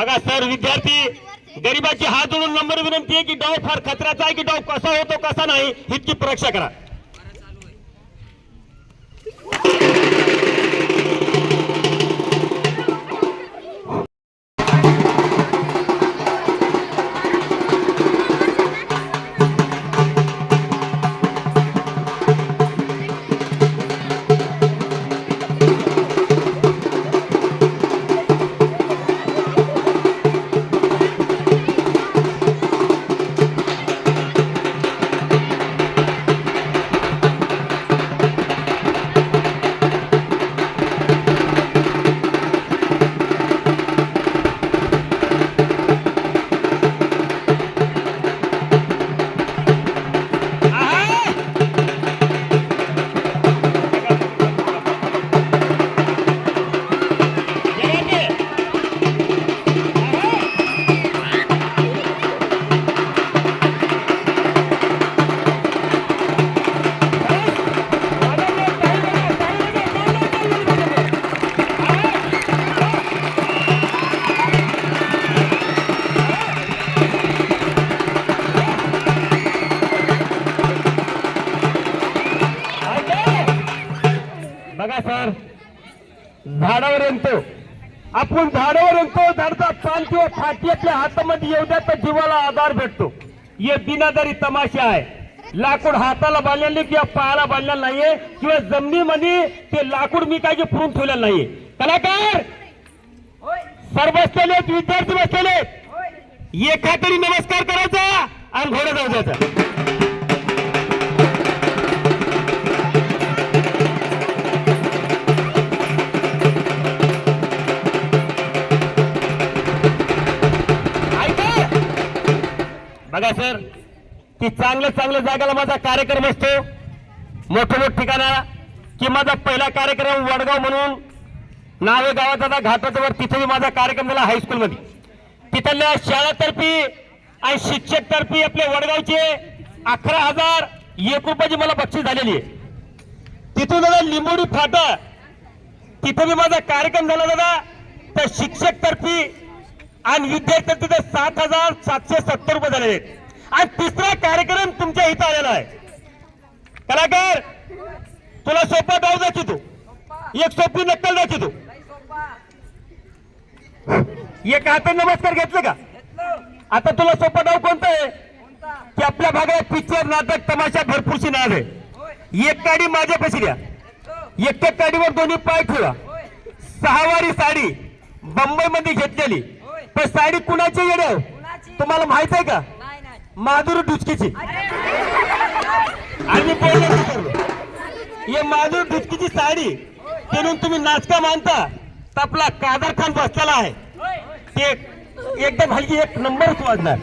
बघा सर विद्यार्थी गरिबाची हात जोडून नंबर विनंती आहे की डाव फार खतराचा आहे की डाव कसा होतो कसा नाही इतकी परीक्षा करा. बघा सर. झाडावर येतो. आपण झाडावर येतो झाडचा पान किंवा फाटी आपल्या हातामध्ये येऊ द्या तर जीवाला आधार भेटतो. हे बिनादारी तमाशा आहे. लाकूड हाताला बांधलेले किंवा पायाला बांधलेलं नाहीये किंवा जमिनीमध्ये ते लाकूड मी काय फुरून ठेवलेलं नाहीये. कलाकार! सर बसलेले विद्यार्थी बसलेले आहेत. नमस्कार करायचा आणि घोडा जाऊ द्यायचा. बघा सर की चांगल्या चांगल्या जागेला माझा कार्यक्रम असतो. मोठमोठ मोठं ठिकाणा की माझा पहिला कार्यक्रम वडगाव म्हणून नावे गावाचा आता घाटाच्या तिथे माझा कार्यक्रम झाला हायस्कूलमध्ये तिथल्या शाळातर्फी आणि शिक्षकतर्फे आपले वडगावचे अकरा हजार एक रुपयाची मला बक्षीस झालेली आहे. तिथून दादा लिंबोडी फाटा. तिथं मी माझा कार्यक्रम झाला दादा तर शिक्षकतर्फे आणि विद्यार्थी ते सात हजार सातशे सत्तर रुपये झाले आहेत. आणि तिसरा कार्यक्रम तुमच्या इथं आलेला आहे. कलाकार तुला सोपा दाव जायची तू एक सोपी नक्कल दाखवतो. एक आता नमस्कार घेतलं का? आता तुला सोपा गाव कोणता आहे? की आपल्या भागात पिक्चर नाटक तमाशा भरपूरशी नाव. आहे एक माझ्या माझ्यापाशी द्या. एक एक गाडीवर दोन्ही पाय ठेवा. सहावारी साडी बंबई मध्ये घेतलेली. पण साडी कुणाची येड? तुम्हाला माहीत आहे का? माधुरी डुचकीची. आणि. हे माधुरी डुचकीची साडी म्हणून तुम्ही नाचका मानता आपला कादर खान बसलेला आहे. ते एकदम हलकी एक नंबरच वाजणार.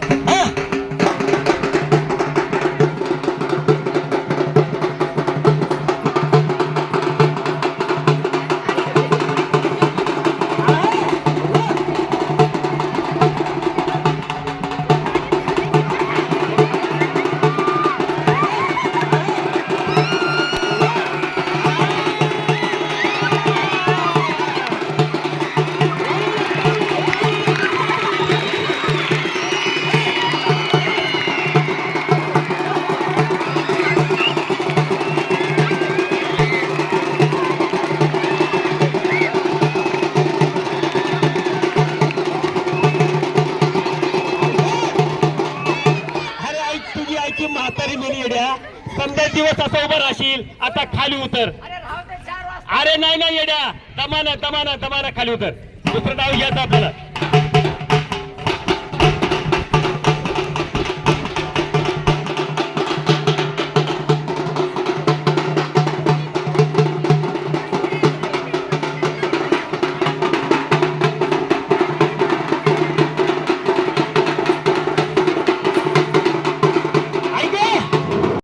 समजा दिवस असा उभा राहशील आता खाली उतर. अरे नाही नाही येड्या. दमाना दमाना दमाना खाली उतर. दुसरं डाव घ्यायचं आपल्याला.